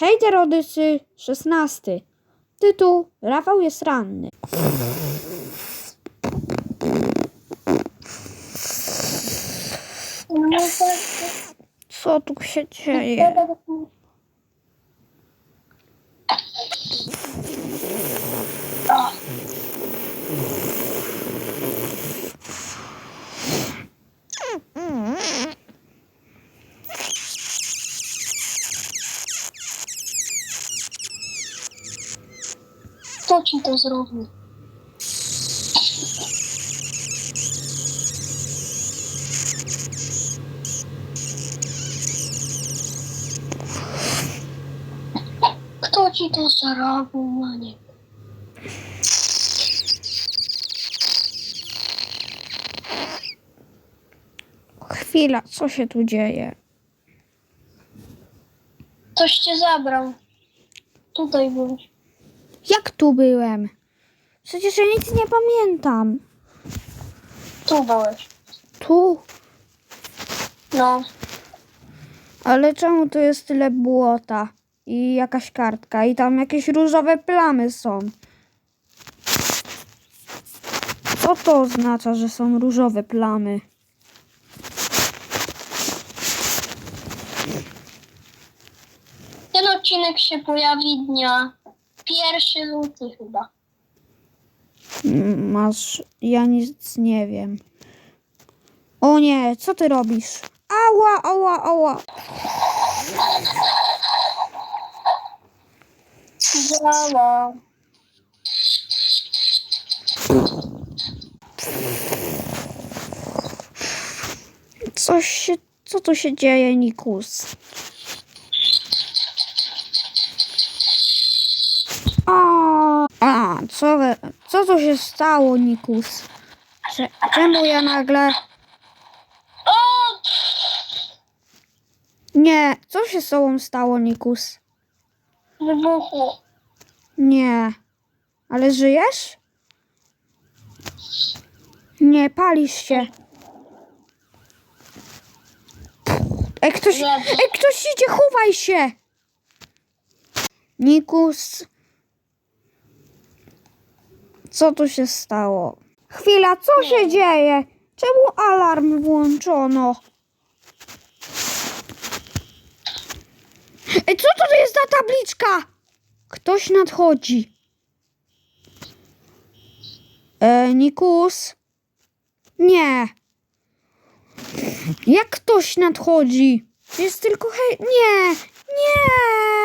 Hejter Odysy 16. Tytuł Rafał jest ranny. Co tu się dzieje? Kto ci to zrobił? Kto ci to zrobił, Manie? Chwila, co się tu dzieje? Ktoś cię zabrał. Tutaj byłeś. Jak tu byłem? Przecież ja nic nie pamiętam. Tu byłeś. Tu? No. Ale czemu tu jest tyle błota? I jakaś kartka, i tam jakieś różowe plamy są. Co to oznacza, że są różowe plamy? Ten odcinek się pojawi dnia pierwszy luty chyba. Mm, Masz. Ja nic nie wiem. O nie, co ty robisz? Ała, ała, ała. Działa. Coś się. Co tu się dzieje, Nikus? A, co, co tu się stało, Nikus? Cze- Czemu ja nagle. Nie, co się z tobą stało, Nikus? Wybuchło. Nie. Ale żyjesz? Nie, palisz się. Ej, ktoś, ej, ktoś idzie, chowaj się! Nikus. Co tu się stało? Chwila, co się dzieje? Czemu alarm włączono? Ej, co to jest za tabliczka? Ktoś nadchodzi. E, Nikus? Nie. Jak ktoś nadchodzi? Jest tylko hej... Nie! Nie!